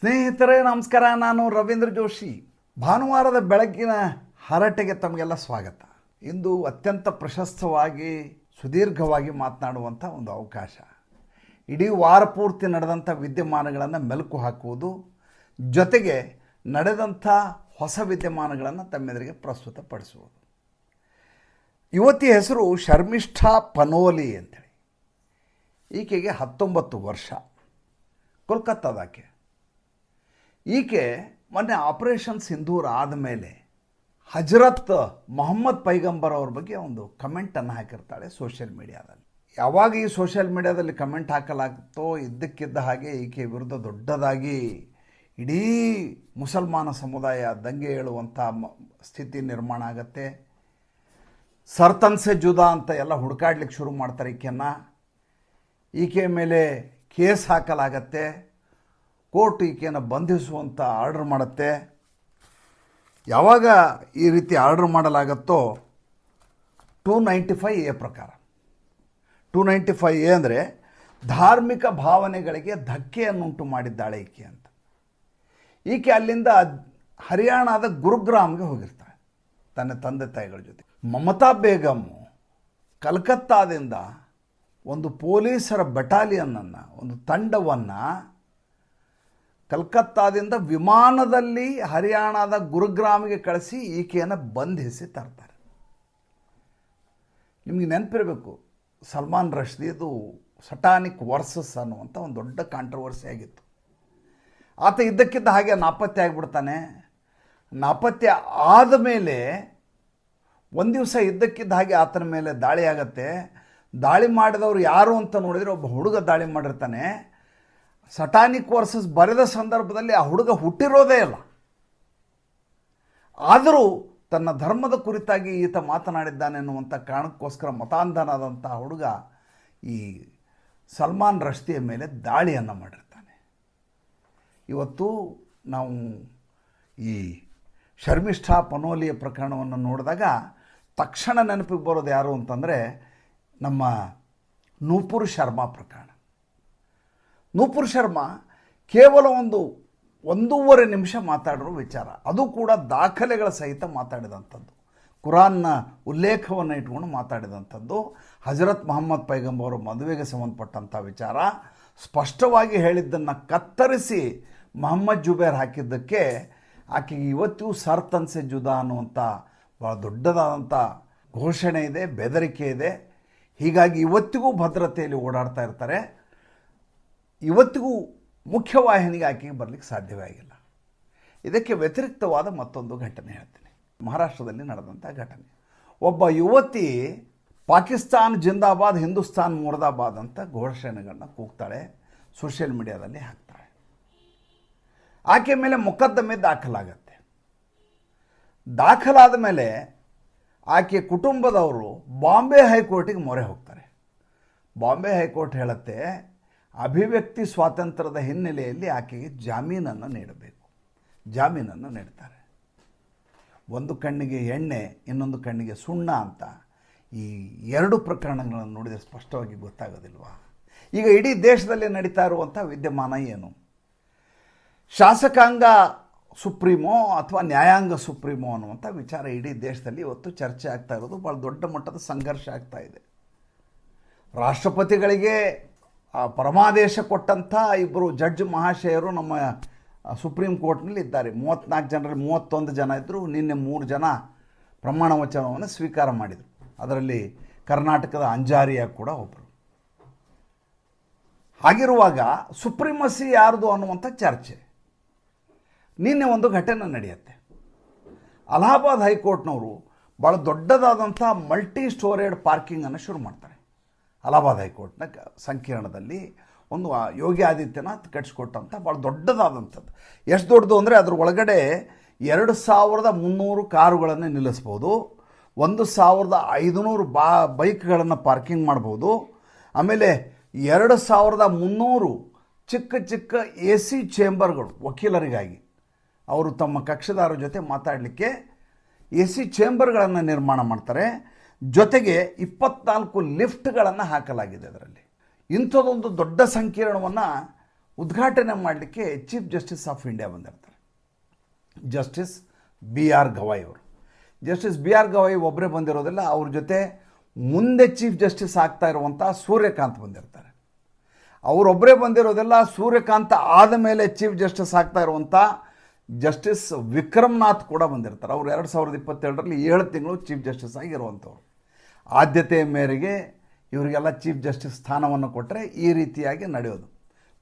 ಸ್ನೇಹಿತರೇ, ನಮಸ್ಕಾರ. ನಾನು ರವೀಂದ್ರ ಜೋಶಿ. ಭಾನುವಾರದ ಬೆಳಕಿನ ಹರಟೆಗೆ ತಮಗೆಲ್ಲ ಸ್ವಾಗತ. ಇಂದು ಅತ್ಯಂತ ಪ್ರಶಸ್ತವಾಗಿ, ಸುದೀರ್ಘವಾಗಿ ಮಾತನಾಡುವಂಥ ಒಂದು ಅವಕಾಶ. ಇಡೀ ವಾರ ಪೂರ್ತಿ ನಡೆದಂಥ ವಿದ್ಯಮಾನಗಳನ್ನು ಮೆಲುಕು ಹಾಕುವುದು, ಜೊತೆಗೆ ನಡೆದಂಥ ಹೊಸ ವಿದ್ಯಮಾನಗಳನ್ನು ತಮ್ಮೆದುರಿಗೆ ಪ್ರಸ್ತುತಪಡಿಸುವುದು. ಯುವತಿ ಹೆಸರು ಶರ್ಮಿಷ್ಠಾ ಪನೋಲಿ ಅಂತೇಳಿ. ಈಕೆಗೆ ಹತ್ತೊಂಬತ್ತು ವರ್ಷ. ಕೋಲ್ಕತ್ತಾದಾಕೆ ಈಕೆ ಮೊನ್ನೆ ಆಪರೇಷನ್ ಸಿಂಧೂರ್ ಆದಮೇಲೆ ಹಜರತ್ ಮೊಹಮ್ಮದ್ ಪೈಗಂಬರ್ ಅವ್ರ ಬಗ್ಗೆ ಒಂದು ಕಮೆಂಟನ್ನು ಹಾಕಿರ್ತಾಳೆ ಸೋಷಿಯಲ್ ಮೀಡಿಯಾದಲ್ಲಿ ಯಾವಾಗ ಈ ಸೋಷಿಯಲ್ ಮೀಡಿಯಾದಲ್ಲಿ ಕಮೆಂಟ್ ಹಾಕಲಾಗುತ್ತೋ ಇದ್ದಕ್ಕಿದ್ದ ಹಾಗೆ ಈಕೆ ವಿರುದ್ಧ ದೊಡ್ಡದಾಗಿ ಇಡೀ ಮುಸಲ್ಮಾನ ಸಮುದಾಯ ದಂಗೆ ಏಳುವಂಥ ಸ್ಥಿತಿ ನಿರ್ಮಾಣ ಆಗತ್ತೆ. ಸರ್ತನ್ಸೆ ಜುದಾ ಅಂತ ಎಲ್ಲ ಹುಡುಕಾಡ್ಲಿಕ್ಕೆ ಶುರು ಮಾಡ್ತಾರೆ ಈಕೆಯನ್ನು. ಈಕೆ ಮೇಲೆ ಕೇಸ್ ಹಾಕಲಾಗತ್ತೆ. ಕೋರ್ಟ್ ಈಕೆಯನ್ನು ಬಂಧಿಸುವಂಥ ಆರ್ಡರ್ ಮಾಡುತ್ತೆ. ಯಾವಾಗ ಈ ರೀತಿ ಆರ್ಡರ್ ಮಾಡಲಾಗತ್ತೋ ಟೂ ನೈಂಟಿ ಫೈವ್ ಎ ಪ್ರಕಾರ. ಟೂ ನೈಂಟಿ ಫೈವ್ ಎ ಅಂದರೆ ಧಾರ್ಮಿಕ ಭಾವನೆಗಳಿಗೆ ಧಕ್ಕೆಯನ್ನುಂಟು ಮಾಡಿದ್ದಾಳೆ ಈಕೆ ಅಂತ. ಈಕೆ ಅಲ್ಲಿಂದ ಹರಿಯಾಣದ ಗುರುಗ್ರಾಮ್ಗೆ ಹೋಗಿರ್ತಾಳೆ, ತನ್ನ ತಂದೆ ತಾಯಿಗಳ ಜೊತೆ. ಮಮತಾ ಬೇಗಮ್ ಕಲ್ಕತ್ತಾದಿಂದ ಒಂದು ಪೊಲೀಸರ ಬೆಟಾಲಿಯನ್ನನ್ನು ಒಂದು ತಂಡವನ್ನು ಕಲ್ಕತ್ತಾದಿಂದ ವಿಮಾನದಲ್ಲಿ ಹರಿಯಾಣದ ಗುರುಗ್ರಾಮಿಗೆ ಕಳಿಸಿ ಈಕೆಯನ್ನು ಬಂಧಿಸಿ ತರ್ತಾರೆ. ನಿಮಗೆ ನೆನಪಿರಬೇಕು, ಸಲ್ಮಾನ್ ರಶ್ದಿದು ಸಟಾನಿಕ್ ವರ್ಸಸ್ ಅನ್ನುವಂಥ ಒಂದು ದೊಡ್ಡ ಕಾಂಟ್ರವರ್ಸಿ ಆಗಿತ್ತು. ಆತ ಇದ್ದಕ್ಕಿದ್ದ ಹಾಗೆ ನಾಪತ್ತೆ ಆಗಿಬಿಡ್ತಾನೆ. ನಾಪತ್ತೆ ಆದಮೇಲೆ ಒಂದು ದಿವಸ ಇದ್ದಕ್ಕಿದ್ದ ಹಾಗೆ ಆತನ ಮೇಲೆ ದಾಳಿ ಆಗತ್ತೆ. ದಾಳಿ ಮಾಡಿದವರು ಯಾರು ಅಂತ ನೋಡಿದರೆ ಒಬ್ಬ ಹುಡುಗ ದಾಳಿ ಮಾಡಿರ್ತಾನೆ. ಸಟಾನಿಕ್ ವರ್ಸಸ್ ಬರೆದ ಸಂದರ್ಭದಲ್ಲಿ ಆ ಹುಡುಗ ಹುಟ್ಟಿರೋದೇ ಇಲ್ಲ. ಆದರೂ ತನ್ನ ಧರ್ಮದ ಕುರಿತಾಗಿ ಈತ ಮಾತನಾಡಿದ್ದಾನೆ ಅನ್ನುವಂಥ ಕಾರಣಕ್ಕೋಸ್ಕರ ಮತಾಂಧನಾದಂಥ ಹುಡುಗ ಈ ಸಲ್ಮಾನ್ ರಶ್ತಿಯ ಮೇಲೆ ದಾಳಿಯನ್ನು ಮಾಡಿರ್ತಾನೆ. ಇವತ್ತು ನಾವು ಈ ಶರ್ಮಿಷ್ಠಾ ಪನೋಲಿಯ ಪ್ರಕರಣವನ್ನು ನೋಡಿದಾಗ ತಕ್ಷಣ ನೆನಪಿಗೆ ಬರೋದು ಯಾರು ಅಂತಂದರೆ ನಮ್ಮ ನೂಪುರ್ ಶರ್ಮಾ ಪ್ರಕರಣ. ನೂಪುರ್ ಶರ್ಮಾ ಕೇವಲ ಒಂದು ಒಂದೂವರೆ ನಿಮಿಷ ಮಾತಾಡಿರೋ ವಿಚಾರ. ಅದು ಕೂಡ ದಾಖಲೆಗಳ ಸಹಿತ ಮಾತಾಡಿದಂಥದ್ದು. ಕುರಾನ್ನ ಉಲ್ಲೇಖವನ್ನು ಇಟ್ಕೊಂಡು ಮಾತಾಡಿದಂಥದ್ದು. ಹಜರತ್ ಮೊಹಮ್ಮದ್ ಪೈಗಂಬರ್ ಮದುವೆಗೆ ಸಂಬಂಧಪಟ್ಟಂಥ ವಿಚಾರ. ಸ್ಪಷ್ಟವಾಗಿ ಹೇಳಿದ್ದನ್ನು ಕತ್ತರಿಸಿ ಮೊಹಮ್ಮದ್ ಜುಬೇರ್ ಹಾಕಿದ್ದಕ್ಕೆ ಆಕೆಗೆ ಇವತ್ತಿಗೂ ಸರ್ತನ್ಸೆ ಜುದಾ ಅನ್ನುವಂಥ ಭಾಳ ದೊಡ್ಡದಾದಂಥ ಘೋಷಣೆ ಇದೆ, ಬೆದರಿಕೆ ಇದೆ. ಹೀಗಾಗಿ ಇವತ್ತಿಗೂ ಭದ್ರತೆಯಲ್ಲಿ ಓಡಾಡ್ತಾ ಇರ್ತಾರೆ. ಇವತ್ತಿಗೂ ಮುಖ್ಯವಾಹಿನಿಗೆ ಆಕೆಗೆ ಬರಲಿಕ್ಕೆ ಸಾಧ್ಯವೇ ಆಗಿಲ್ಲ. ಇದಕ್ಕೆ ವ್ಯತಿರಿಕ್ತವಾದ ಮತ್ತೊಂದು ಘಟನೆ ಹೇಳ್ತೀನಿ. ಮಹಾರಾಷ್ಟ್ರದಲ್ಲಿ ನಡೆದಂಥ ಘಟನೆ. ಒಬ್ಬ ಯುವತಿ ಪಾಕಿಸ್ತಾನ್, ಜಿಂದಾಬಾದ್, ಹಿಂದೂಸ್ತಾನ್, ಮುರ್ದಾಬಾದ್ ಅಂತ ಘೋಷಣೆಗಳನ್ನ ಕೂಗ್ತಾಳೆ, ಸೋಷಿಯಲ್ ಮೀಡಿಯಾದಲ್ಲಿ ಹಾಕ್ತಾಳೆ. ಆಕೆ ಮೇಲೆ ಮೊಕದ್ದಮೆ ದಾಖಲಾಗತ್ತೆ. ದಾಖಲಾದ ಮೇಲೆ ಆಕೆ ಕುಟುಂಬದವರು ಬಾಂಬೆ ಹೈಕೋರ್ಟಿಗೆ ಮೊರೆ ಹೋಗ್ತಾರೆ. ಬಾಂಬೆ ಹೈಕೋರ್ಟ್ ಹೇಳುತ್ತೆ ಅಭಿವ್ಯಕ್ತಿ ಸ್ವಾತಂತ್ರ್ಯದ ಹಿನ್ನೆಲೆಯಲ್ಲಿ ಆಕೆಗೆ ಜಾಮೀನನ್ನು ನೀಡಬೇಕು. ಜಾಮೀನನ್ನು ನೀಡ್ತಾರೆ. ಒಂದು ಕಣ್ಣಿಗೆ ಎಣ್ಣೆ, ಇನ್ನೊಂದು ಕಣ್ಣಿಗೆ ಸುಣ್ಣ ಅಂತ ಈ ಎರಡು ಪ್ರಕರಣಗಳನ್ನು ನೋಡಿದರೆ ಸ್ಪಷ್ಟವಾಗಿ ಗೊತ್ತಾಗೋದಿಲ್ವಾ? ಈಗ ಇಡೀ ದೇಶದಲ್ಲಿ ನಡೀತಾ ಇರುವಂಥ ವಿದ್ಯಮಾನ ಏನು? ಶಾಸಕಾಂಗ ಸುಪ್ರೀಮೋ ಅಥವಾ ನ್ಯಾಯಾಂಗ ಸುಪ್ರೀಮೋ ಅನ್ನುವಂಥ ವಿಚಾರ ಇಡೀ ದೇಶದಲ್ಲಿ ಇವತ್ತು ಚರ್ಚೆ ಆಗ್ತಾ ಇರೋದು ಭಾಳ ದೊಡ್ಡ ಮಟ್ಟದ ಸಂಘರ್ಷ ಆಗ್ತಾ ಇದೆ. ರಾಷ್ಟ್ರಪತಿಗಳಿಗೆ ಆ, ಪರಮಾದೇಶ ಕೊಟ್ಟಂಥ ಇಬ್ಬರು ಜಡ್ಜ್ ಮಹಾಶಯರು ನಮ್ಮ ಸುಪ್ರೀಂ ಕೋರ್ಟ್ನಲ್ಲಿ ಇದ್ದಾರೆ. ಮೂವತ್ತ್ನಾಲ್ಕು ಜನರಲ್ಲಿ ಮೂವತ್ತೊಂದು ಜನ ಇದ್ದರು. ನಿನ್ನೆ ಮೂರು ಜನ ಪ್ರಮಾಣ ವಚನವನ್ನು ಸ್ವೀಕಾರ ಮಾಡಿದರು. ಅದರಲ್ಲಿ ಕರ್ನಾಟಕದ ಅಂಜಾರಿಯ ಕೂಡ ಒಬ್ಬರು ಹಾಗಿರುವಾಗ ಸುಪ್ರೀಮಸಿ ಯಾರ್ದು ಅನ್ನುವಂಥ ಚರ್ಚೆ. ನಿನ್ನೆ ಒಂದು ಘಟನೆ ನಡೆಯುತ್ತೆ. ಅಲಹಾಬಾದ್ ಹೈಕೋರ್ಟ್ನವರು ಭಾಳ ದೊಡ್ಡದಾದಂಥ ಮಲ್ಟಿ ಸ್ಟೋರೇಡ್ ಪಾರ್ಕಿಂಗನ್ನು ಶುರು ಮಾಡ್ತಾರೆ. ಅಲಹಾಬಾದ್ ಹೈಕೋರ್ಟ್ನ ಸಂಕೀರ್ಣದಲ್ಲಿ ಒಂದು ಯೋಗಿ ಆದಿತ್ಯನಾಥ್ ಕಟ್ಸಿಕೊಟ್ಟಂಥ ಭಾಳ ದೊಡ್ಡದಾದಂಥದ್ದು. ಎಷ್ಟು ದೊಡ್ಡದು ಅಂದರೆ ಅದ್ರ ಒಳಗಡೆ ಎರಡು ಸಾವಿರದ ಮುನ್ನೂರು ಕಾರುಗಳನ್ನು ನಿಲ್ಲಿಸ್ಬೋದು. ಒಂದು ಸಾವಿರದ ಐದುನೂರು ಬಾ ಬೈಕ್ಗಳನ್ನು ಪಾರ್ಕಿಂಗ್ ಮಾಡ್ಬೋದು. ಆಮೇಲೆ ಎರಡು ಸಾವಿರದ ಮುನ್ನೂರು ಚಿಕ್ಕ ಚಿಕ್ಕ ಎ ಸಿ ಚೇಂಬರ್ಗಳು ವಕೀಲರಿಗಾಗಿ ಅವರು ತಮ್ಮ ಕಕ್ಷದಾರರ ಜೊತೆ ಮಾತಾಡಲಿಕ್ಕೆ ಎ ಸಿ ಚೇಂಬರ್ಗಳನ್ನು ನಿರ್ಮಾಣ ಮಾಡ್ತಾರೆ. ಜೊತೆಗೆ ಇಪ್ಪತ್ನಾಲ್ಕು ಲಿಫ್ಟ್ಗಳನ್ನು ಹಾಕಲಾಗಿದೆ ಅದರಲ್ಲಿ. ಇಂಥದ್ದೊಂದು ದೊಡ್ಡ ಸಂಕೀರ್ಣವನ್ನು ಉದ್ಘಾಟನೆ ಮಾಡಲಿಕ್ಕೆ ಚೀಫ್ ಜಸ್ಟಿಸ್ ಆಫ್ ಇಂಡಿಯಾ ಬಂದಿರ್ತಾರೆ. ಜಸ್ಟಿಸ್ ಬಿ ಆರ್ ಗವಾಯ್ ಅವರು. ಜಸ್ಟಿಸ್ ಬಿ ಆರ್ ಗವಾಯ್ ಒಬ್ಬರೇ ಬಂದಿರೋದಿಲ್ಲ, ಅವ್ರ ಜೊತೆ ಮುಂದೆ ಚೀಫ್ ಜಸ್ಟಿಸ್ ಆಗ್ತಾ ಇರುವಂಥ ಸೂರ್ಯಕಾಂತ್ ಬಂದಿರ್ತಾರೆ. ಅವರೊಬ್ಬರೇ ಬಂದಿರೋದಿಲ್ಲ, ಸೂರ್ಯಕಾಂತ ಆದ ಮೇಲೆ ಚೀಫ್ ಜಸ್ಟಿಸ್ ಆಗ್ತಾ ಇರುವಂಥ ಜಸ್ಟಿಸ್ ವಿಕ್ರಮ್ನಾಥ್ ಕೂಡ ಬಂದಿರ್ತಾರೆ. ಅವರು ಎರಡು ಸಾವಿರದ ಇಪ್ಪತ್ತೆರಡರಲ್ಲಿ ಏಳು ತಿಂಗಳು ಚೀಫ್ ಜಸ್ಟಿಸ್ ಆಗಿರುವಂಥವ್ರು. ಆದ್ಯತೆಯ ಮೇರೆಗೆ ಇವರಿಗೆಲ್ಲ ಚೀಫ್ ಜಸ್ಟಿಸ್ ಸ್ಥಾನವನ್ನು ಕೊಟ್ಟರೆ ಈ ರೀತಿಯಾಗಿ ನಡೆಯೋದು.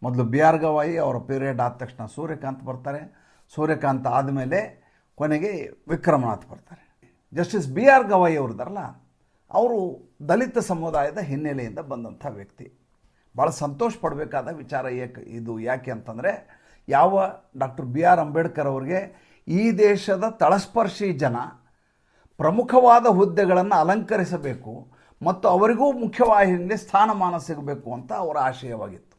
ಮೊದಲು ಬಿ ಆರ್ ಗವಾಯಿ ಅವರ ಪೀರಿಯಡ್ ಆದ ತಕ್ಷಣ ಸೂರ್ಯಕಾಂತ್ ಬರ್ತಾರೆ. ಸೂರ್ಯಕಾಂತ್ ಆದಮೇಲೆ ಕೊನೆಗೆ ವಿಕ್ರಮನಾಥ್ ಬರ್ತಾರೆ. ಜಸ್ಟಿಸ್ ಬಿ ಆರ್ ಗವಾಯಿ ಅವ್ರದ್ದಾರಲ್ಲ ಅವರು ದಲಿತ ಸಮುದಾಯದ ಹಿನ್ನೆಲೆಯಿಂದ ಬಂದಂಥ ವ್ಯಕ್ತಿ. ಭಾಳ ಸಂತೋಷ ಪಡಬೇಕಾದ ವಿಚಾರ ಏಕೆ ಇದು ಯಾಕೆ ಅಂತಂದರೆ ಯಾವ ಡಾಕ್ಟರ್ ಬಿ ಆರ್ ಅಂಬೇಡ್ಕರ್ ಅವರಿಗೆ ಈ ದೇಶದ ತಳಸ್ಪರ್ಶಿ ಜನ ಪ್ರಮುಖವಾದ ಹುದ್ದೆಗಳನ್ನು ಅಲಂಕರಿಸಬೇಕು ಮತ್ತು ಅವರಿಗೂ ಮುಖ್ಯವಾಹಿನಿಯಲ್ಲಿ ಸ್ಥಾನಮಾನ ಸಿಗಬೇಕು ಅಂತ ಅವರ ಆಶಯವಾಗಿತ್ತು.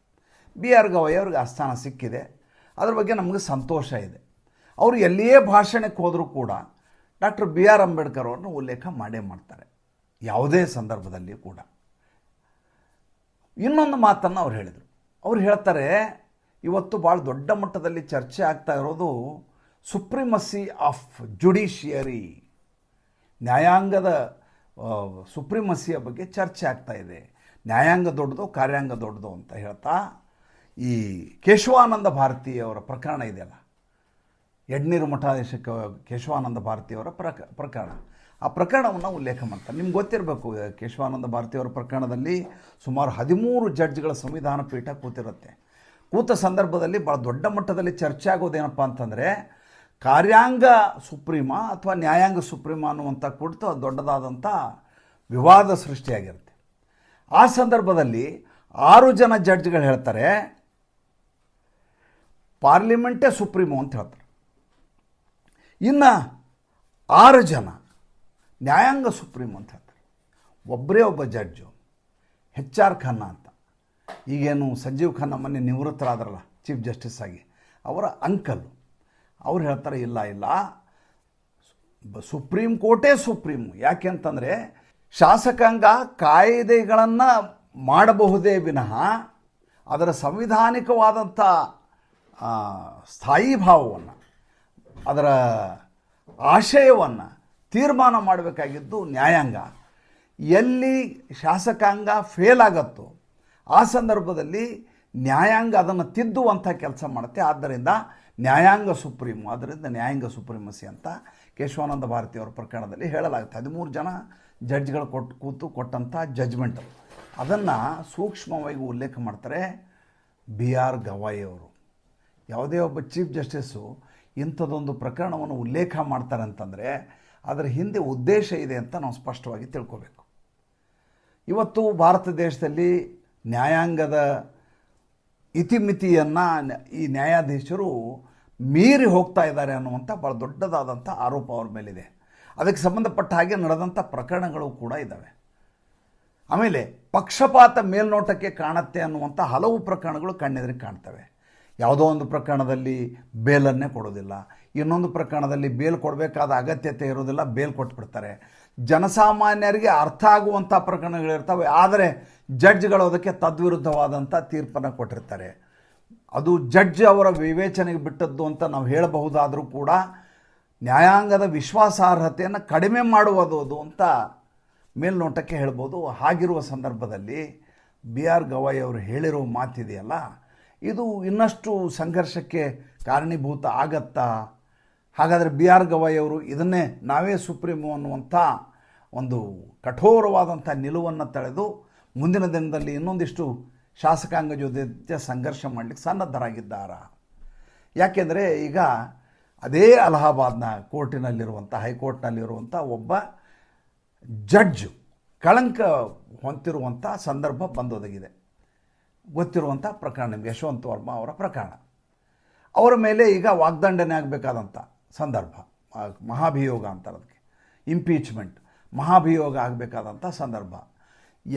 ಬಿ ಆರ್ ಗವಾಯಿ ಅವ್ರಿಗೆ ಆ ಸ್ಥಾನ ಸಿಕ್ಕಿದೆ. ಅದ್ರ ಬಗ್ಗೆ ನಮಗೆ ಸಂತೋಷ ಇದೆ. ಅವರು ಎಲ್ಲಿಯೇ ಭಾಷಣಕ್ಕೆ ಹೋದರೂ ಕೂಡ ಡಾಕ್ಟರ್ ಬಿ ಆರ್ ಅಂಬೇಡ್ಕರ್ ಅವ್ರನ್ನ ಉಲ್ಲೇಖ ಮಾಡೇ ಮಾಡ್ತಾರೆ. ಯಾವುದೇ ಸಂದರ್ಭದಲ್ಲಿ ಕೂಡ. ಇನ್ನೊಂದು ಮಾತನ್ನು ಅವ್ರು ಹೇಳಿದರು. ಅವ್ರು ಹೇಳ್ತಾರೆ ಇವತ್ತು ಭಾಳ ದೊಡ್ಡ ಮಟ್ಟದಲ್ಲಿ ಚರ್ಚೆ ಆಗ್ತಾ ಇರೋದು ಸುಪ್ರೀಮಸಿ ಆಫ್ ಜುಡಿಷಿಯರಿ. ನ್ಯಾಯಾಂಗದ ಸುಪ್ರೀಮಸಿಯ ಬಗ್ಗೆ ಚರ್ಚೆ ಆಗ್ತಾ ಇದೆ. ನ್ಯಾಯಾಂಗ ದೊಡ್ಡದು, ಕಾರ್ಯಾಂಗ ದೊಡ್ಡದು ಅಂತ ಹೇಳ್ತಾ ಈ ಕೇಶವಾನಂದ ಭಾರತಿಯವರ ಪ್ರಕರಣ ಇದೆಯಲ್ಲ ಎಡ್ನೀರು ಮಠಾಧೀಶಕ ಕೇಶವಾನಂದ ಭಾರತಿಯವರ ಪ್ರಕ, ಪ್ರಕರಣ. ಆ ಪ್ರಕರಣವನ್ನು ಉಲ್ಲೇಖ ಮಾಡ್ತಾರೆ. ನಿಮ್ಗೆ ಗೊತ್ತಿರಬೇಕು, ಕೇಶವಾನಂದ ಭಾರತಿಯವರ ಪ್ರಕರಣದಲ್ಲಿ ಸುಮಾರು ಹದಿಮೂರು ಜಡ್ಜ್ಗಳ ಸಂವಿಧಾನ ಪೀಠ ಕೂತಿರುತ್ತೆ. ಕೂತ ಸಂದರ್ಭದಲ್ಲಿ ಭಾಳ ದೊಡ್ಡ ಮಟ್ಟದಲ್ಲಿ ಚರ್ಚೆ ಆಗೋದೇನಪ್ಪ ಅಂತಂದರೆ, ಕಾರ್ಯಾಂಗ ಸುಪ್ರೀಮ ಅಥವಾ ನ್ಯಾಯಾಂಗ ಸುಪ್ರೀಮ ಅನ್ನುವಂಥ ಕುರಿತು ದೊಡ್ಡದಾದಂಥ ವಿವಾದ ಸೃಷ್ಟಿಯಾಗಿರುತ್ತೆ. ಆ ಸಂದರ್ಭದಲ್ಲಿ ಆರು ಜನ ಜಡ್ಜ್ಗಳು ಹೇಳ್ತಾರೆ, ಪಾರ್ಲಿಮೆಂಟೇ ಸುಪ್ರೀಮು ಅಂತ ಹೇಳ್ತಾರೆ. ಇನ್ನು ಆರು ಜನ ನ್ಯಾಯಾಂಗ ಸುಪ್ರೀಮು ಅಂತ ಹೇಳ್ತಾರೆ. ಒಬ್ಬರೇ ಒಬ್ಬ ಜಡ್ಜು ಹೆಚ್ ಆರ್ ಖನ್ನಾ ಅಂತ. ಈಗೇನು ಸಂಜೀವ್ ಖನ್ನಾ ಮೊನ್ನೆ ನಿವೃತ್ತರಾದ್ರಲ್ಲ ಚೀಫ್ ಜಸ್ಟಿಸ್ ಆಗಿ. ಅವರ ಅಂಕಲ್ ಅವ್ರು ಹೇಳ್ತಾರೆ, ಇಲ್ಲ ಇಲ್ಲ. ಸುಪ್ರೀಂ ಕೋರ್ಟೇ ಸುಪ್ರೀಮು ಯಾಕೆ ಅಂತಂದರೆ, ಶಾಸಕಾಂಗ ಕಾಯ್ದೆಗಳನ್ನು ಮಾಡಬಹುದೇ ವಿನಃ ಅದರ ಸಂವಿಧಾನಿಕವಾದಂಥ ಸ್ಥಾಯಿ ಭಾವವನ್ನು, ಅದರ ಆಶಯವನ್ನು ತೀರ್ಮಾನ ಮಾಡಬೇಕಾಗಿದ್ದು ನ್ಯಾಯಾಂಗ. ಎಲ್ಲಿ ಶಾಸಕಾಂಗ ಫೇಲ್ ಆಗತ್ತೋ ಆ ಸಂದರ್ಭದಲ್ಲಿ ನ್ಯಾಯಾಂಗ ಅದನ್ನು ತಿದ್ದುವಂಥ ಕೆಲಸ ಮಾಡುತ್ತೆ. ಆದ್ದರಿಂದ ನ್ಯಾಯಾಂಗ ಸುಪ್ರೀಮು ಆದ್ದರಿಂದ ನ್ಯಾಯಾಂಗ ಸುಪ್ರೀಮಸಿ ಅಂತ ಕೇಶವಾನಂದ ಭಾರತಿಯವರ ಪ್ರಕರಣದಲ್ಲಿ ಹೇಳಲಾಗುತ್ತೆ. ಹದಿಮೂರು ಜನ ಜಡ್ಜ್ಗಳು ಕೊಟ್ಟು ಕೂತು ಕೊಟ್ಟಂಥ ಜಡ್ಜ್ಮೆಂಟ್ ಅದನ್ನು ಸೂಕ್ಷ್ಮವಾಗಿ ಉಲ್ಲೇಖ ಮಾಡ್ತಾರೆ ಬಿ ಆರ್ ಗವಾಯಿ ಅವರು. ಯಾವುದೇ ಒಬ್ಬ ಚೀಫ್ ಜಸ್ಟಿಸ್ಸು ಇಂಥದ್ದೊಂದು ಪ್ರಕರಣವನ್ನು ಉಲ್ಲೇಖ ಮಾಡ್ತಾರೆ ಅಂತಂದರೆ ಅದರ ಹಿಂದೆ ಉದ್ದೇಶ ಇದೆ ಅಂತ ನಾವು ಸ್ಪಷ್ಟವಾಗಿ ತಿಳ್ಕೋಬೇಕು. ಇವತ್ತು ಭಾರತ ದೇಶದಲ್ಲಿ ನ್ಯಾಯಾಂಗದ ಇತಿಮಿತಿಯನ್ನು ಈ ನ್ಯಾಯಾಧೀಶರು ಮೀರಿ ಹೋಗ್ತಾ ಇದ್ದಾರೆ ಅನ್ನುವಂಥ ಭಾಳ ದೊಡ್ಡದಾದಂಥ ಆರೋಪ ಅವ್ರ ಮೇಲಿದೆ. ಅದಕ್ಕೆ ಸಂಬಂಧಪಟ್ಟ ಹಾಗೆ ನಡೆದಂಥ ಪ್ರಕರಣಗಳು ಕೂಡ ಇದ್ದಾವೆ. ಆಮೇಲೆ ಪಕ್ಷಪಾತ ಮೇಲ್ನೋಟಕ್ಕೆ ಕಾಣುತ್ತೆ ಅನ್ನುವಂಥ ಹಲವು ಪ್ರಕರಣಗಳು ಕಣ್ಣೆದುರಿಗೆ ಕಾಣ್ತವೆ. ಯಾವುದೋ ಒಂದು ಪ್ರಕರಣದಲ್ಲಿ ಬೇಲನ್ನೇ ಕೊಡೋದಿಲ್ಲ. ಇನ್ನೊಂದು ಪ್ರಕರಣದಲ್ಲಿ ಬೇಲ್ ಕೊಡಬೇಕಾದ ಅಗತ್ಯತೆ ಇರೋದಿಲ್ಲ, ಬೇಲ್ ಕೊಟ್ಬಿಡ್ತಾರೆ. ಜನಸಾಮಾನ್ಯರಿಗೆ ಅರ್ಥ ಆಗುವಂಥ ಪ್ರಕರಣಗಳಿರ್ತವೆ ಆದರೆ ಜಡ್ಜ್ಗಳು ಅದಕ್ಕೆ ತದ್ವಿರುದ್ಧವಾದಂಥ ತೀರ್ಪನ್ನು ಕೊಟ್ಟಿರ್ತಾರೆ. ಅದು ಜಡ್ಜ್ ಅವರ ವಿವೇಚನೆಗೆ ಬಿಟ್ಟದ್ದು ಅಂತ ನಾವು ಹೇಳಬಹುದಾದರೂ ಕೂಡ ನ್ಯಾಯಾಂಗದ ವಿಶ್ವಾಸಾರ್ಹತೆಯನ್ನು ಕಡಿಮೆ ಮಾಡುವುದು ಅದು ಅಂತ ಮೇಲ್ನೋಟಕ್ಕೆ ಹೇಳ್ಬೋದು. ಹಾಗಿರುವ ಸಂದರ್ಭದಲ್ಲಿ ಬಿ ಆರ್ ಗವಾಯಿ ಅವರು ಹೇಳಿರೋ ಮಾತಿದೆಯಲ್ಲ, ಇದು ಇನ್ನಷ್ಟು ಸಂಘರ್ಷಕ್ಕೆ ಕಾರಣೀಭೂತ ಆಗತ್ತಾ? ಹಾಗಾದರೆ ಬಿ ಆರ್ ಗವಾಯಿ ಅವರು ಇದನ್ನೇ ನಾವೇ ಸುಪ್ರೀಮು ಅನ್ನುವಂಥ ಒಂದು ಕಠೋರವಾದಂಥ ನಿಲುವನ್ನು ತಳೆದು ಮುಂದಿನ ದಿನದಲ್ಲಿ ಇನ್ನೊಂದಿಷ್ಟು ಶಾಸಕಾಂಗ ಜೊತೆ ಸಂಘರ್ಷ ಮಾಡಲಿಕ್ಕೆ ಸನ್ನದ್ಧರಾಗಿದ್ದಾರಾ. ಯಾಕೆಂದರೆ ಈಗ ಅದೇ ಅಲಹಾಬಾದ್ನ ಕೋರ್ಟಿನಲ್ಲಿರುವಂಥ, ಹೈಕೋರ್ಟ್ನಲ್ಲಿರುವಂಥ ಒಬ್ಬ ಜಡ್ಜ್ ಕಳಂಕ ಹೊಂತಿರುವಂಥ ಸಂದರ್ಭ ಬಂದೊದಗಿದೆ. ಗೊತ್ತಿರುವಂಥ ಪ್ರಕರಣ ನಿಮಗೆ ಯಶವಂತ್ ವರ್ಮ ಅವರ ಪ್ರಕರಣ. ಅವರ ಮೇಲೆ ಈಗ ವಾಗ್ದಂಡನೆ ಆಗಬೇಕಾದಂಥ ಸಂದರ್ಭ ಮಹಾಭಿಯೋಗ ಅಂತಾರದಕ್ಕೆ ಇಂಪೀಚ್ಮೆಂಟ್ ಮಹಾಭಿಯೋಗ ಆಗಬೇಕಾದಂಥ ಸಂದರ್ಭ.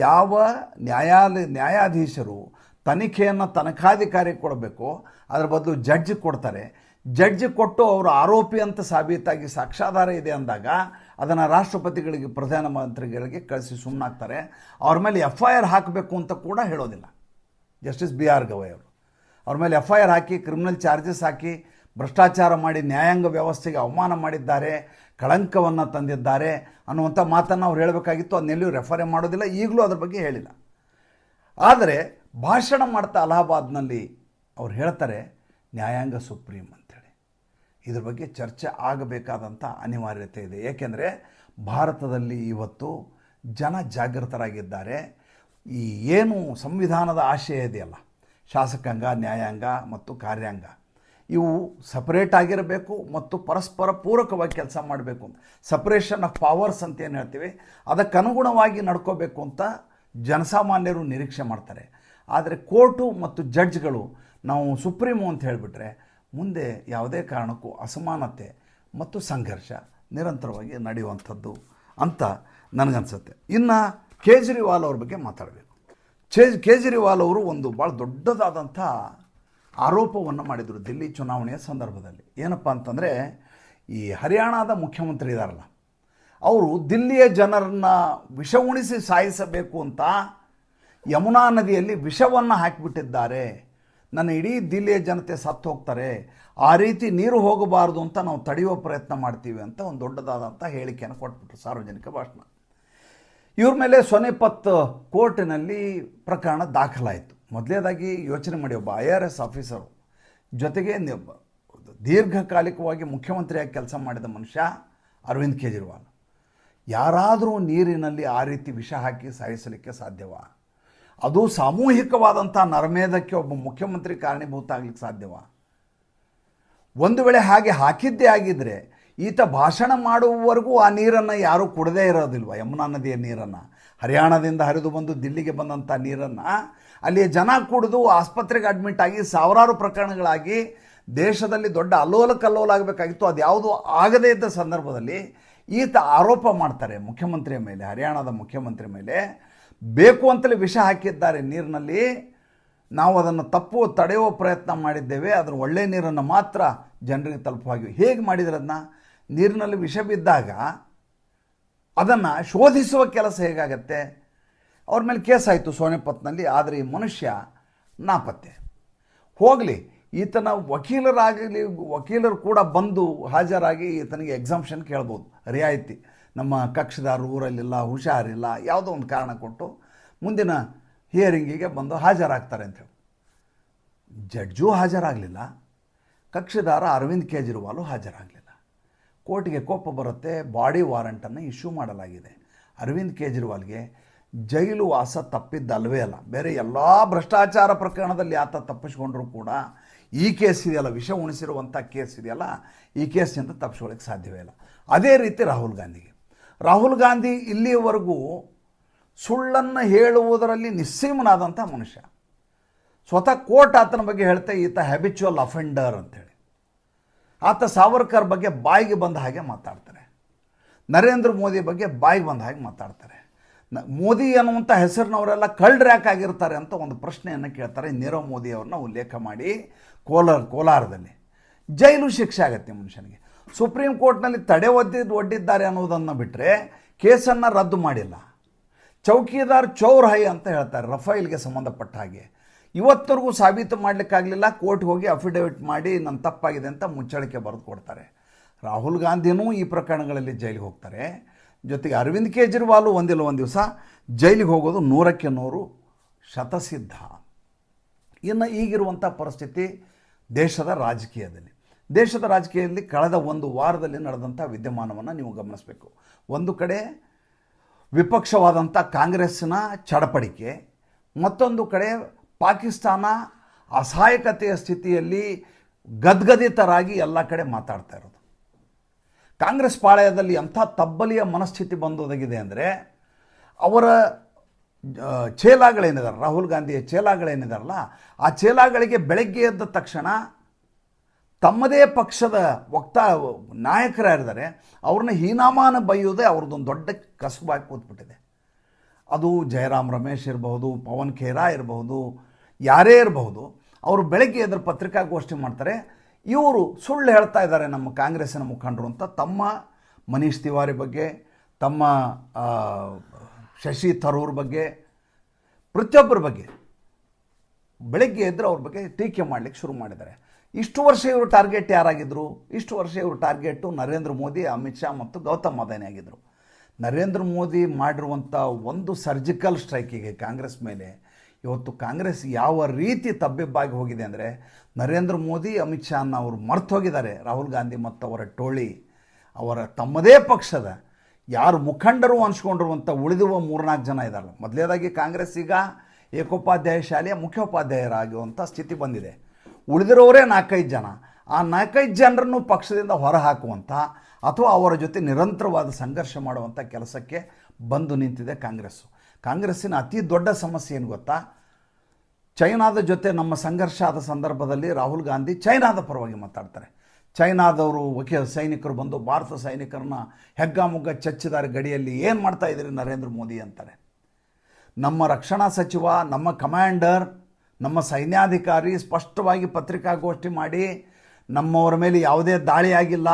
ಯಾವ ನ್ಯಾಯಾಲಯ ನ್ಯಾಯಾಧೀಶರು ತನಿಖೆಯನ್ನು ತನಿಖಾಧಿಕಾರಿ ಕೊಡಬೇಕು, ಅದರ ಬದಲು ಜಡ್ಜ್ ಕೊಡ್ತಾರೆ. ಜಡ್ಜ್ ಕೊಟ್ಟು ಅವರು ಆರೋಪಿ ಅಂತ ಸಾಬೀತಾಗಿ ಸಾಕ್ಷಾಧಾರ ಇದೆ ಅಂದಾಗ ಅದನ್ನು ರಾಷ್ಟ್ರಪತಿಗಳಿಗೆ ಪ್ರಧಾನಮಂತ್ರಿಗಳಿಗೆ ಕಳಿಸಿ ಸುಮ್ಮನಾಗ್ತಾರೆ ಅವ್ರ ಮೇಲೆ ಎಫ್ ಐ ಆರ್ ಹಾಕಬೇಕು ಅಂತ ಕೂಡ ಹೇಳೋದಿಲ್ಲ. ಜಸ್ಟಿಸ್ ಬಿ ಆರ್ ಗವೈ ಅವರು. ಅವ್ರ ಮೇಲೆ ಎಫ್ ಐ ಆರ್ ಹಾಕಿ, ಕ್ರಿಮಿನಲ್ ಚಾರ್ಜಸ್ ಹಾಕಿ, ಭ್ರಷ್ಟಾಚಾರ ಮಾಡಿ ನ್ಯಾಯಾಂಗ ವ್ಯವಸ್ಥೆಗೆ ಅವಮಾನ ಮಾಡಿದ್ದಾರೆ. ಕಳಂಕವನ್ನು ತಂದಿದ್ದಾರೆ ಅನ್ನುವಂಥ ಮಾತನ್ನು ಅವ್ರು ಹೇಳಬೇಕಾಗಿತ್ತು ಅದನ್ನೆಲ್ಲೂ ರೆಫರೇ ಮಾಡೋದಿಲ್ಲ, ಈಗಲೂ ಅದ್ರ ಬಗ್ಗೆ ಹೇಳಿಲ್ಲ. ಆದರೆ ಭಾಷಣ ಮಾಡ್ತಾ ಅಲಹಾಬಾದ್ನಲ್ಲಿ ಅವ್ರು ಹೇಳ್ತಾರೆ, ನ್ಯಾಯಾಂಗ ಸುಪ್ರೀಂ ಅಂತೇಳಿ. ಇದ್ರ ಬಗ್ಗೆ ಚರ್ಚೆ ಆಗಬೇಕಾದಂಥ ಅನಿವಾರ್ಯತೆ ಇದೆ. ಏಕೆಂದರೆ ಭಾರತದಲ್ಲಿ ಇವತ್ತು ಜನ ಜಾಗೃತರಾಗಿದ್ದಾರೆ. ಈ ಏನು ಸಂವಿಧಾನದ ಆಶಯ ಇದೆಯಲ್ಲ, ಶಾಸಕಾಂಗ, ನ್ಯಾಯಾಂಗ ಮತ್ತು ಕಾರ್ಯಾಂಗ ಇವು ಸಪ್ರೇಟ್ ಆಗಿರಬೇಕು ಮತ್ತು ಪರಸ್ಪರ ಪೂರಕವಾಗಿ ಕೆಲಸ ಮಾಡಬೇಕು ಅಂತ. ಸಪ್ರೇಷನ್ ಆಫ್ ಪವರ್ಸ್ ಅಂತ ಏನು ಹೇಳ್ತೀವಿ? ಅದಕ್ಕನುಗುಣವಾಗಿ ನಡ್ಕೋಬೇಕು ಅಂತ ಜನಸಾಮಾನ್ಯರು ನಿರೀಕ್ಷೆ ಮಾಡ್ತಾರೆ. ಆದರೆ ಕೋರ್ಟು ಮತ್ತು ಜಡ್ಜ್ಗಳು, ನಾವು ಸುಪ್ರೀಮು ಅಂತ ಹೇಳಿಬಿಟ್ರೆ ಮುಂದೆ ಯಾವುದೇ ಕಾರಣಕ್ಕೂ ಅಸಮಾನತೆ ಮತ್ತು ಸಂಘರ್ಷ ನಿರಂತರವಾಗಿ ನಡೆಯುವಂಥದ್ದು ಅಂತ ನನಗನ್ಸುತ್ತೆ. ಇನ್ನು ಕೇಜ್ರಿವಾಲ್ ಅವ್ರ ಬಗ್ಗೆ ಮಾತಾಡಬೇಕು. ಚೇಜ್, ಕೇಜ್ರಿವಾಲ್ ಅವರು ಒಂದು ಭಾಳ ದೊಡ್ಡದಾದಂಥ ಆರೋಪವನ್ನು ಮಾಡಿದರು ದಿಲ್ಲಿ ಚುನಾವಣೆಯ ಸಂದರ್ಭದಲ್ಲಿ. ಏನಪ್ಪ ಅಂತಂದರೆ, ಈ ಹರಿಯಾಣದ ಮುಖ್ಯಮಂತ್ರಿ ಇದ್ದಾರಲ್ಲ ಅವರು ದಿಲ್ಲಿಯ ಜನರನ್ನ ವಿಷ ಉಣಿಸಿ ಸಾಯಿಸಬೇಕು ಅಂತ ಯಮುನಾ ನದಿಯಲ್ಲಿ ವಿಷವನ್ನು ಹಾಕಿಬಿಟ್ಟಿದ್ದಾರೆ. ನನ್ನ ಇಡೀ ದಿಲ್ಲಿಯ ಜನತೆ ಸತ್ತು ಹೋಗ್ತಾರೆ. ಆ ರೀತಿ ನೀರು ಹೋಗಬಾರ್ದು ಅಂತ ನಾವು ತಡೆಯುವ ಪ್ರಯತ್ನ ಮಾಡ್ತೀವಿ ಅಂತ ಒಂದು ದೊಡ್ಡದಾದಂಥ ಹೇಳಿಕೆಯನ್ನು ಕೊಟ್ಬಿಟ್ರು ಸಾರ್ವಜನಿಕ ಭಾಷಣ. ಇವ್ರ ಮೇಲೆ ಸೊನೆಪತ್ ಕೋರ್ಟಿನಲ್ಲಿ ಪ್ರಕರಣ ದಾಖಲಾಯಿತು. ಮೊದಲನೇದಾಗಿ ಯೋಚನೆ ಮಾಡಿ, ಒಬ್ಬ ಐ ಆರ್ ಎಸ್ ಆಫೀಸರು ಜೊತೆಗೆ ದೀರ್ಘಕಾಲಿಕವಾಗಿ ಮುಖ್ಯಮಂತ್ರಿಯಾಗಿ ಕೆಲಸ ಮಾಡಿದ ಮನುಷ್ಯ ಅರವಿಂದ್ ಕೇಜ್ರಿವಾಲ್. ಯಾರಾದರೂ ನೀರಿನಲ್ಲಿ ಆ ರೀತಿ ವಿಷ ಹಾಕಿ ಸಾಯಿಸಲಿಕ್ಕೆ ಸಾಧ್ಯವ? ಅದು ಸಾಮೂಹಿಕವಾದಂಥ ನರಮೇಧಕ್ಕೆ ಒಬ್ಬ ಮುಖ್ಯಮಂತ್ರಿ ಕಾರಣೀಭೂತ ಆಗ್ಲಿಕ್ಕೆ ಸಾಧ್ಯವ? ಒಂದು ವೇಳೆ ಹಾಗೆ ಹಾಕಿದ್ದೇ ಆಗಿದ್ದರೆ ಈತ ಭಾಷಣ ಮಾಡುವವರೆಗೂ ಆ ನೀರನ್ನು ಯಾರೂ ಕುಡದೇ ಇರೋದಿಲ್ವ? ಯಮುನಾ ನದಿಯ ನೀರನ್ನು. ಹರಿಯಾಣದಿಂದ ಹರಿದು ಬಂದು ದಿಲ್ಲಿಗೆ ಬಂದಂಥ ನೀರನ್ನು ಅಲ್ಲಿಯ ಜನ ಕುಡಿದು ಆಸ್ಪತ್ರೆಗೆ ಅಡ್ಮಿಟ್ ಆಗಿ ಸಾವಿರಾರು ಪ್ರಕರಣಗಳಾಗಿ ದೇಶದಲ್ಲಿ ದೊಡ್ಡ ಅಲ್ಲೋಲ ಕಲ್ಲೋಲ ಆಗಬೇಕಾಗಿತ್ತು ಅದು ಯಾವುದೂ ಆಗದೇ ಇದ್ದ ಸಂದರ್ಭದಲ್ಲಿ ಈತ ಆರೋಪ ಮಾಡ್ತಾರೆ ಮುಖ್ಯಮಂತ್ರಿಯ ಮೇಲೆ, ಹರಿಯಾಣದ ಮುಖ್ಯಮಂತ್ರಿ ಮೇಲೆ. ಬೇಕು ಅಂತಲೇ ವಿಷ ಹಾಕಿದ್ದಾರೆ ನೀರಿನಲ್ಲಿ. ನಾವು ಅದನ್ನು ತಪ್ಪು ತಡೆಯುವ ಪ್ರಯತ್ನ ಮಾಡಿದ್ದೇವೆ ಅದರ ಒಳ್ಳೆಯ ನೀರನ್ನು ಮಾತ್ರ ಜನರಿಗೆ ತಲುಪುವಾಗಿ ಹೇಗೆ ಮಾಡಿದ್ರೆ ಅದನ್ನ ನೀರಿನಲ್ಲಿ ವಿಷ ಬಿದ್ದಾಗ ಅದನ್ನು ಶೋಧಿಸುವ ಕೆಲಸ ಹೇಗಾಗತ್ತೆ? ಅವ್ರ ಮೇಲೆ ಕೇಸಾಯಿತು ಸೋನೆಪತ್ನಲ್ಲಿ, ಆದರೆ ಈ ಮನುಷ್ಯ ನಾಪತ್ತೆ. ಹೋಗಲಿ, ಈತನ ವಕೀಲರಾಗಲಿ, ವಕೀಲರು ಕೂಡ ಬಂದು ಹಾಜರಾಗಿ ಈತನಿಗೆ ಎಕ್ಸಾಮ್ಷನ್ ಕೇಳ್ಬೋದು. ರಿಯಾಯಿತಿ. ನಮ್ಮ ಕಕ್ಷದಾರ ಊರಲ್ಲಿಲ್ಲ, ಹುಷಾರಿಲ್ಲ, ಯಾವುದೋ ಒಂದು ಕಾರಣ ಕೊಟ್ಟು ಮುಂದಿನ ಹಿಯರಿಂಗಿಗೆ ಬಂದು ಹಾಜರಾಗ್ತಾರೆ ಅಂತ ಹೇಳಿ. ಜಡ್ಜು ಹಾಜರಾಗಲಿಲ್ಲ. ಕಕ್ಷದಾರ ಅರವಿಂದ್ ಕೇಜ್ರಿವಾಲು ಹಾಜರಾಗಲಿಲ್ಲ. ಕೋರ್ಟಿಗೆ ಕೋಪ ಬರುತ್ತೆ, ಬಾಡಿ ವಾರಂಟನ್ನು ಇಶ್ಯೂ ಮಾಡಲಾಗಿದೆ. ಅರವಿಂದ್ ಕೇಜ್ರಿವಾಲ್ಗೆ ಜೈಲು ವಾಸ ತಪ್ಪಿದ್ದಲ್ವೇ ಅಲ್ಲ. ಬೇರೆ ಎಲ್ಲ ಭ್ರಷ್ಟಾಚಾರ ಪ್ರಕರಣದಲ್ಲಿ ಆತ ತಪ್ಪಿಸ್ಕೊಂಡ್ರೂ ಕೂಡ ಈ ಕೇಸ್ ಇದೆಯಲ್ಲ, ವಿಷ ಉಣಿಸಿರುವಂಥ ಕೇಸ್ ಇದೆಯಲ್ಲ, ಈ ಕೇಸಿಂದ ತಪ್ಪಿಸ್ಕೊಳ್ಳಿಕ್ಕೆ ಸಾಧ್ಯವೇ ಇಲ್ಲ. ಅದೇ ರೀತಿ ರಾಹುಲ್ ಗಾಂಧಿಗೆ. ರಾಹುಲ್ ಗಾಂಧಿ ಇಲ್ಲಿಯವರೆಗೂ ಸುಳ್ಳನ್ನು ಹೇಳುವುದರಲ್ಲಿ ನಿಸ್ಸೀಮನಾದಂಥ ಮನುಷ್ಯ. ಸ್ವತಃ ಕೋರ್ಟ್ ಆತನ ಬಗ್ಗೆ ಹೇಳ್ತಾ, ಈತ ಹ್ಯಾಬಿಚುವಲ್ ಅಫೆಂಡರ್ ಅಂತೇಳಿ ಆತ ಸಾವರ್ಕರ್ ಬಗ್ಗೆ ಬಾಯಿಗೆ ಬಂದ ಹಾಗೆ ಮಾತಾಡ್ತಾರೆ. ನರೇಂದ್ರ ಮೋದಿ ಬಗ್ಗೆ ಬಾಯಿಗೆ ಬಂದ ಹಾಗೆ ಮಾತಾಡ್ತಾರೆ. ನ, ಮೋದಿ ಅನ್ನುವಂಥ ಹೆಸರಿನವರೆಲ್ಲ ಕಳ್ಳರ್ಯಾಕ್ ಆಗಿರ್ತಾರೆ ಅಂತ ಒಂದು ಪ್ರಶ್ನೆಯನ್ನು ಕೇಳ್ತಾರೆ ನೀರವ್ ಮೋದಿ ಅವ್ರನ್ನ ಉಲ್ಲೇಖ ಮಾಡಿ ಕೋಲಾರ, ಕೋಲಾರದಲ್ಲಿ. ಜೈಲು ಶಿಕ್ಷೆ ಆಗತ್ತೆ ಮನುಷ್ಯನಿಗೆ. ಸುಪ್ರೀಂ ಕೋರ್ಟ್ನಲ್ಲಿ ತಡೆ ಒದ್ದಿದ್ದು ಒಡ್ಡಿದ್ದಾರೆ ಅನ್ನೋದನ್ನು ಬಿಟ್ಟರೆ ಕೇಸನ್ನು ರದ್ದು ಮಾಡಿಲ್ಲ. ಚೌಕಿದಾರ್ ಚೌರ್ ಹೈ ಅಂತ ಹೇಳ್ತಾರೆ ರಫೈಲ್ಗೆ ಸಂಬಂಧಪಟ್ಟ ಹಾಗೆ. ಇವತ್ತರೆಗೂ ಸಾಬೀತು ಮಾಡಲಿಕ್ಕಾಗಲಿಲ್ಲ. ಕೋರ್ಟ್ ಹೋಗಿ ಅಫಿಡವಿಟ್ ಮಾಡಿ ನನ್ನ ತಪ್ಪಾಗಿದೆ ಅಂತ ಮುಚ್ಚಳಿಕೆ ಬರೆದು ಕೊಡ್ತಾರೆ. ರಾಹುಲ್ ಗಾಂಧಿನೂ ಈ ಪ್ರಕರಣಗಳಲ್ಲಿ ಜೈಲಿಗೆ ಹೋಗ್ತಾರೆ. ಜೊತೆಗೆ ಅರವಿಂದ್ ಕೇಜ್ರಿವಾಲ್ ಒಂದಿಲ್ಲ ಒಂದು ದಿವಸ ಜೈಲಿಗೆ ಹೋಗೋದು ನೂರಕ್ಕೆ ನೂರು ಶತಸಿದ್ಧ. ಇನ್ನು ಈಗಿರುವಂಥ ಪರಿಸ್ಥಿತಿ ದೇಶದ ರಾಜಕೀಯದಲ್ಲಿ. ದೇಶದ ರಾಜಕೀಯದಲ್ಲಿ ಕಳೆದ ಒಂದು ವಾರದಲ್ಲಿ ನಡೆದಂಥ ವಿದ್ಯಮಾನವನ್ನು ನೀವು ಗಮನಿಸಬೇಕು. ಒಂದು ಕಡೆ ವಿಪಕ್ಷವಾದಂಥ ಕಾಂಗ್ರೆಸ್ಸಿನ ಚಡಪಡಿಕೆ, ಮತ್ತೊಂದು ಕಡೆ ಪಾಕಿಸ್ತಾನ ಅಸಹಾಯಕತೆಯ ಸ್ಥಿತಿಯಲ್ಲಿ ಗದ್ಗದಿತರಾಗಿ ಎಲ್ಲ ಕಡೆ ಮಾತಾಡ್ತಾ ಇರೋದು. ಕಾಂಗ್ರೆಸ್ ಪಾಳಯದಲ್ಲಿ ಎಂಥ ತಬ್ಬಲಿಯ ಮನಸ್ಥಿತಿ ಬಂದೊದಗಿದೆ ಅಂದರೆ ಅವರ ಚೇಲಾಗಳೇನಿದ್ದಾರೆ ರಾಹುಲ್ ಗಾಂಧಿಯ ಚೇಲಾಗಳೇನಿದಾರಲ್ಲ ಆ ಚೇಲಾಗಳಿಗೆ ಬೆಳಗ್ಗೆ ಎದ್ದ ತಕ್ಷಣ ತಮ್ಮದೇ ಪಕ್ಷದ ವಕ್ತಾ ನಾಯಕರಾಗಿದ್ದಾರೆ ಅವ್ರನ್ನ ಹೀನಾಮಾನ ಬೈಯೋದೇ ಅವ್ರದ್ದೊಂದು ದೊಡ್ಡ ಕಸುಬಾಗಿ ಕೂತ್ಬಿಟ್ಟಿದೆ. ಅದು ಜಯರಾಮ್ ರಮೇಶ್ ಇರಬಹುದು, ಪವನ್ ಖೇರಾ ಇರಬಹುದು ಯಾರೇ ಇರಬಹುದು, ಅವರು ಬೆಳಗ್ಗೆ ಎದ್ರ ಪತ್ರಿಕಾಗೋಷ್ಠಿ ಮಾಡ್ತಾರೆ, ಇವರು ಸುಳ್ಳು ಹೇಳ್ತಾ ಇದ್ದಾರೆ ನಮ್ಮ ಕಾಂಗ್ರೆಸ್ಸಿನ ಮುಖಂಡರು ಅಂತ ತಮ್ಮ ಮನೀಶ್ ತಿವಾರಿ ಬಗ್ಗೆ, ತಮ್ಮ ಶಶಿ ಥರೂರ್ ಬಗ್ಗೆ, ಪ್ರತಿಯೊಬ್ಬರ ಬಗ್ಗೆ. ಬೆಳಗ್ಗೆ ಎದ್ರೆ ಅವ್ರ ಬಗ್ಗೆ ಟೀಕೆ ಮಾಡಲಿಕ್ಕೆ ಶುರು ಮಾಡಿದ್ದಾರೆ. ಇಷ್ಟು ವರ್ಷ ಇವರು ಟಾರ್ಗೆಟ್ ಯಾರಾಗಿದ್ದರು ಇಷ್ಟು ವರ್ಷ ಇವರು ಟಾರ್ಗೆಟು ನರೇಂದ್ರ ಮೋದಿ, ಅಮಿತ್ ಶಾ ಮತ್ತು ಗೌತಮ್ ಅದಾನಿ ಆಗಿದ್ದರು ನರೇಂದ್ರ ಮೋದಿ ಮಾಡಿರುವಂಥ ಒಂದು ಸರ್ಜಿಕಲ್ ಸ್ಟ್ರೈಕಿಗೆ ಕಾಂಗ್ರೆಸ್ ಮೇಲೆ ಇವತ್ತು ಕಾಂಗ್ರೆಸ್ ಯಾವ ರೀತಿ ತಬ್ಬಿಬ್ಬಾಗಿ ಹೋಗಿದೆ ಅಂದರೆ ನರೇಂದ್ರ ಮೋದಿ, ಅಮಿತ್ ಶಾನ ಅವರು ಮರ್ತು ಹೋಗಿದ್ದಾರೆ. ರಾಹುಲ್ ಗಾಂಧಿ ಮತ್ತು ಅವರ ಟೋಳಿ, ಅವರ ತಮ್ಮದೇ ಪಕ್ಷದ ಯಾರು ಮುಖಂಡರು ಅನ್ಸ್ಕೊಂಡಿರುವಂಥ ಉಳಿದಿರುವ ಮೂರ್ನಾಲ್ಕು ಜನ ಇದ್ದಾರೆ ಮೊದಲೇದಾಗಿ ಕಾಂಗ್ರೆಸ್ ಈಗ ಏಕೋಪಾಧ್ಯಾಯ ಶಾಲೆಯ ಮುಖ್ಯೋಪಾಧ್ಯಾಯರಾಗಿರುವಂಥ ಸ್ಥಿತಿ ಬಂದಿದೆ. ಉಳಿದಿರೋರೇ ನಾಲ್ಕೈದು ಜನ. ಆ ನಾಲ್ಕೈದು ಜನರನ್ನು ಪಕ್ಷದಿಂದ ಹೊರಹಾಕುವಂಥ ಅಥವಾ ಅವರ ಜೊತೆ ನಿರಂತರವಾದ ಸಂಘರ್ಷ ಮಾಡುವಂಥ ಕೆಲಸಕ್ಕೆ ಬಂದು ನಿಂತಿದೆ ಕಾಂಗ್ರೆಸ್ಸು. ಕಾಂಗ್ರೆಸ್ಸಿನ ಅತಿ ದೊಡ್ಡ ಸಮಸ್ಯೆ ಏನು ಗೊತ್ತಾ? ಚೈನಾದ ಜೊತೆ ನಮ್ಮ ಸಂಘರ್ಷ ಆದ ಸಂದರ್ಭದಲ್ಲಿ ರಾಹುಲ್ ಗಾಂಧಿ ಚೈನಾದ ಪರವಾಗಿ ಮಾತಾಡ್ತಾರೆ. ಚೈನಾದವರು ವಕೀಲ ಸೈನಿಕರು ಬಂದು ಭಾರತ ಸೈನಿಕರನ್ನ ಹೆಗ್ಗಾಮುಗ್ಗ ಚಚ್ಚಿದ್ದಾರೆ ಗಡಿಯಲ್ಲಿ ಏನು ಮಾಡ್ತಾ ಇದ್ದೀರಿ ನರೇಂದ್ರ ಮೋದಿ ಅಂತಾರೆ. ನಮ್ಮ ರಕ್ಷಣಾ ಸಚಿವ, ನಮ್ಮ ಕಮಾಂಡರ್, ನಮ್ಮ ಸೈನ್ಯಾಧಿಕಾರಿ ಸ್ಪಷ್ಟವಾಗಿ ಪತ್ರಿಕಾಗೋಷ್ಠಿ ಮಾಡಿ, ನಮ್ಮವರ ಮೇಲೆ ಯಾವುದೇ ದಾಳಿ ಆಗಿಲ್ಲ,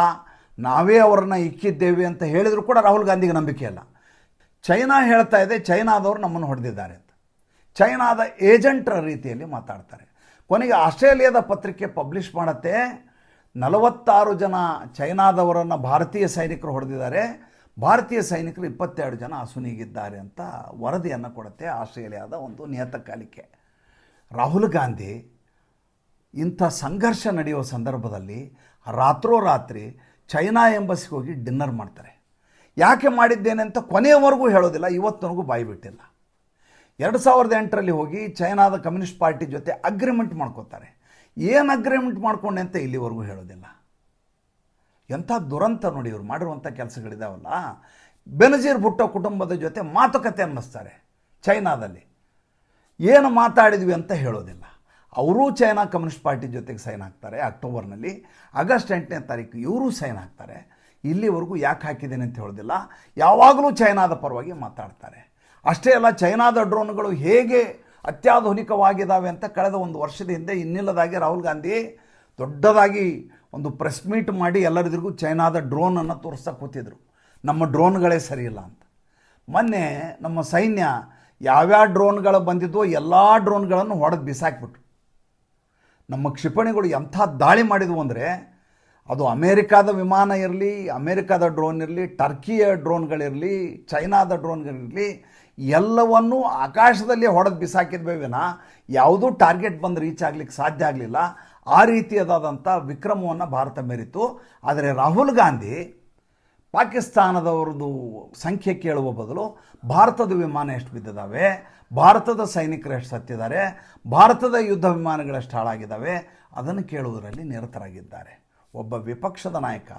ನಾವೇ ಅವರನ್ನು ಇಕ್ಕಿದ್ದೇವೆ ಅಂತ ಹೇಳಿದರೂ ಕೂಡ ರಾಹುಲ್ ಗಾಂಧಿಗೆ ನಂಬಿಕೆ ಇಲ್ಲ. ಚೈನಾ ಹೇಳ್ತಾ ಇದೆ, ಚೈನಾದವರು ನಮ್ಮನ್ನು ಹೊಡೆದಿದ್ದಾರೆ ಅಂತ. ಚೈನಾದ ಏಜೆಂಟ್ರ ರೀತಿಯಲ್ಲಿ ಮಾತಾಡ್ತಾರೆ. ಕೊನೆಗೆ ಆಸ್ಟ್ರೇಲಿಯಾದ ಪತ್ರಿಕೆ ಪಬ್ಲಿಷ್ ಮಾಡುತ್ತೆ, ನಲವತ್ತಾರು ಜನ ಚೈನಾದವರನ್ನು ಭಾರತೀಯ ಸೈನಿಕರು ಹೊಡೆದಿದ್ದಾರೆ, ಭಾರತೀಯ ಸೈನಿಕರು ಇಪ್ಪತ್ತೆರಡು ಜನ ಅಸುನೀಗಿದ್ದಾರೆ ಅಂತ ವರದಿಯನ್ನು ಕೊಡುತ್ತೆ ಆಸ್ಟ್ರೇಲಿಯಾದ ಒಂದು ನಿಯತಕಾಲಿಕೆ. ರಾಹುಲ್ ಗಾಂಧಿ, ಇಂಥ ಸಂಘರ್ಷ ನಡೆಯುವ ಸಂದರ್ಭದಲ್ಲಿ ರಾತ್ರೋರಾತ್ರಿ ಚೈನಾ ಎಂಬಸಿಗೆ ಹೋಗಿ ಡಿನ್ನರ್ ಮಾಡ್ತಾರೆ. ಯಾಕೆ ಮಾಡಿದ್ದೇನೆ ಅಂತ ಕೊನೆಯವರೆಗೂ ಹೇಳೋದಿಲ್ಲ ಇವತ್ತನಗೂ ಬಾಯಿ ಬಿಟ್ಟಿಲ್ಲ. ಎರಡು ಸಾವಿರದ ಎಂಟರಲ್ಲಿ ಹೋಗಿ ಚೈನಾದ ಕಮ್ಯುನಿಸ್ಟ್ ಪಾರ್ಟಿ ಜೊತೆ ಅಗ್ರಿಮೆಂಟ್ ಮಾಡ್ಕೋತಾರೆ. ಏನು ಅಗ್ರಿಮೆಂಟ್ ಮಾಡ್ಕೊಂಡೆ ಅಂತ ಇಲ್ಲಿವರೆಗೂ ಹೇಳೋದಿಲ್ಲ. ಎಂಥ ದುರಂತ ನೋಡಿ, ಇವರು ಮಾಡಿರುವಂಥ ಕೆಲಸಗಳಿದಾವಲ್ಲ. ಬೆನಜೀರ್ ಭುಟ್ಟೋ ಕುಟುಂಬದ ಜೊತೆ ಮಾತುಕತೆ ಅನ್ನಿಸ್ತಾರೆ ಚೈನಾದಲ್ಲಿ. ಏನು ಮಾತಾಡಿದ್ವಿ ಅಂತ ಹೇಳೋದಿಲ್ಲ. ಅವರೂ ಚೈನಾ ಕಮ್ಯುನಿಸ್ಟ್ ಪಾರ್ಟಿ ಜೊತೆಗೆ ಸೈನ್ ಹಾಕ್ತಾರೆ ಅಕ್ಟೋಬರ್ನಲ್ಲಿ. ಆಗಸ್ಟ್ ಎಂಟನೇ ತಾರೀಕು ಇವರೂ ಸೈನ್ ಹಾಕ್ತಾರೆ ಇಲ್ಲಿವರೆಗೂ ಯಾಕೆ ಹಾಕಿದ್ದೇನೆ ಅಂತ ಹೇಳೋದಿಲ್ಲ. ಯಾವಾಗಲೂ ಚೈನಾದ ಪರವಾಗಿ ಮಾತಾಡ್ತಾರೆ. ಅಷ್ಟೇ ಅಲ್ಲ, ಚೈನಾದ ಡ್ರೋನ್ಗಳು ಹೇಗೆ ಅತ್ಯಾಧುನಿಕವಾಗಿದ್ದಾವೆ ಅಂತ ಕಳೆದ ಒಂದು ವರ್ಷದ ಹಿಂದೆ ಇನ್ನಿಲ್ಲದಾಗಿ ರಾಹುಲ್ ಗಾಂಧಿ ದೊಡ್ಡದಾಗಿ ಒಂದು ಪ್ರೆಸ್ ಮೀಟ್ ಮಾಡಿ ಎಲ್ಲರಿಗೂ ಚೈನಾದ ಡ್ರೋನನ್ನು ತೋರಿಸ್ತಾ ಕೂತಿದ್ರು. ನಮ್ಮ ಡ್ರೋನ್ಗಳೇ ಸರಿಯಿಲ್ಲ ಅಂತ. ಮೊನ್ನೆ ನಮ್ಮ ಸೈನ್ಯ ಯಾವ್ಯಾವ ಡ್ರೋನ್ಗಳು ಬಂದಿದ್ವೋ ಎಲ್ಲ ಡ್ರೋನ್ಗಳನ್ನು ಹೊಡೆದು ಬಿಸಾಕ್ಬಿಟ್ರು. ನಮ್ಮ ಕ್ಷಿಪಣಿಗಳು ಎಂಥ ದಾಳಿ ಮಾಡಿದ್ವು ಅಂದರೆ ಅದು ಅಮೇರಿಕಾದ ವಿಮಾನ ಇರಲಿ, ಅಮೇರಿಕಾದ ಡ್ರೋನ್ ಇರಲಿ, ಟರ್ಕಿಯ ಡ್ರೋನ್ಗಳಿರಲಿ, ಚೈನಾದ ಡ್ರೋನ್ಗಳಿರಲಿ, ಎಲ್ಲವನ್ನೂ ಆಕಾಶದಲ್ಲಿ ಹೊಡೆದು ಬಿಸಾಕಿದ್ವೇ ವಿನ. ಯಾವುದೂ ಟಾರ್ಗೆಟ್ ಬಂದು ರೀಚ್ ಆಗಲಿಕ್ಕೆ ಸಾಧ್ಯ ಆಗಲಿಲ್ಲ. ಆ ರೀತಿಯದಾದಂಥ ವಿಕ್ರಮವನ್ನು ಭಾರತ ಮೆರಿತು ಆದರೆ ರಾಹುಲ್ ಗಾಂಧಿ ಪಾಕಿಸ್ತಾನದವ್ರದ್ದು ಸಂಖ್ಯೆ ಕೇಳುವ ಬದಲು ಭಾರತದ ವಿಮಾನ ಎಷ್ಟು ಬಿದ್ದಿದ್ದಾವೆ ಭಾರತದ ಸೈನಿಕರು ಎಷ್ಟು ಸತ್ತಿದ್ದಾರೆ, ಭಾರತದ ಯುದ್ಧ ವಿಮಾನಗಳೆಷ್ಟು ಹಾಳಾಗಿದ್ದಾವೆ ಅದನ್ನು ಕೇಳುವುದರಲ್ಲಿ ನಿರತರಾಗಿದ್ದಾರೆ. ಒಬ್ಬ ವಿಪಕ್ಷದ ನಾಯಕ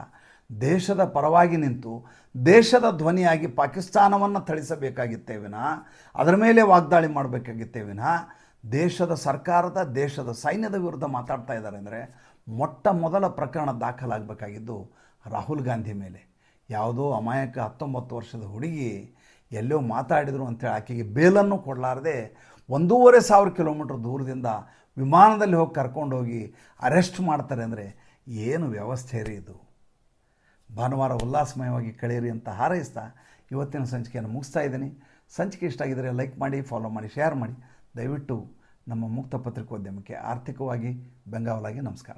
ದೇಶದ ಪರವಾಗಿ ನಿಂತು ದೇಶದ ಧ್ವನಿಯಾಗಿ ಪಾಕಿಸ್ತಾನವನ್ನು ಥಳಿಸಬೇಕಾಗಿತ್ತೇ ವಿನ, ಅದರ ಮೇಲೆ ವಾಗ್ದಾಳಿ ಮಾಡಬೇಕಾಗಿತ್ತೇ ವಿನ, ದೇಶದ ಸರ್ಕಾರದ, ದೇಶದ ಸೈನ್ಯದ ವಿರುದ್ಧ ಮಾತಾಡ್ತಾ ಇದ್ದಾರೆ ಅಂದರೆ ಮೊಟ್ಟ ಮೊದಲ ಪ್ರಕರಣ ದಾಖಲಾಗಬೇಕಾಗಿದ್ದು ರಾಹುಲ್ ಗಾಂಧಿ ಮೇಲೆ. ಯಾವುದೋ ಅಮಾಯಕ ಹತ್ತೊಂಬತ್ತು ವರ್ಷದ ಹುಡುಗಿ ಎಲ್ಲೋ ಮಾತಾಡಿದರು ಅಂತೇಳಿ ಆಕೆಗೆ ಬೇಲನ್ನು ಕೊಡಲಾರದೆ ಒಂದೂವರೆ ಸಾವಿರ ಕಿಲೋಮೀಟ್ರ್ ದೂರದಿಂದ ವಿಮಾನದಲ್ಲಿ ಹೋಗಿ ಕರ್ಕೊಂಡೋಗಿ ಅರೆಸ್ಟ್ ಮಾಡ್ತಾರೆ ಅಂದರೆ ಏನು ವ್ಯವಸ್ಥೆ ರೀ ಇದು? ಭಾನುವಾರ ಉಲ್ಲಾಸಮಯವಾಗಿ ಕಳೆಯಿರಿ ಅಂತ ಹಾರೈಸ್ತಾ ಇವತ್ತಿನ ಸಂಚಿಕೆಯನ್ನು ಮುಗಿಸ್ತಾ ಇದ್ದೀನಿ. ಸಂಚಿಕೆ ಇಷ್ಟ ಆಗಿದರೆ ಲೈಕ್ ಮಾಡಿ ಫಾಲೋ ಮಾಡಿ ಶೇರ್ ಮಾಡಿ. ದಯವಿಟ್ಟು ನಮ್ಮ ಮುಕ್ತ ಪತ್ರಿಕೋದ್ಯಮಕ್ಕೆ ಆರ್ಥಿಕವಾಗಿ ಬೆಂಗಾವಲಾಗಿ ನಮಸ್ಕಾರ.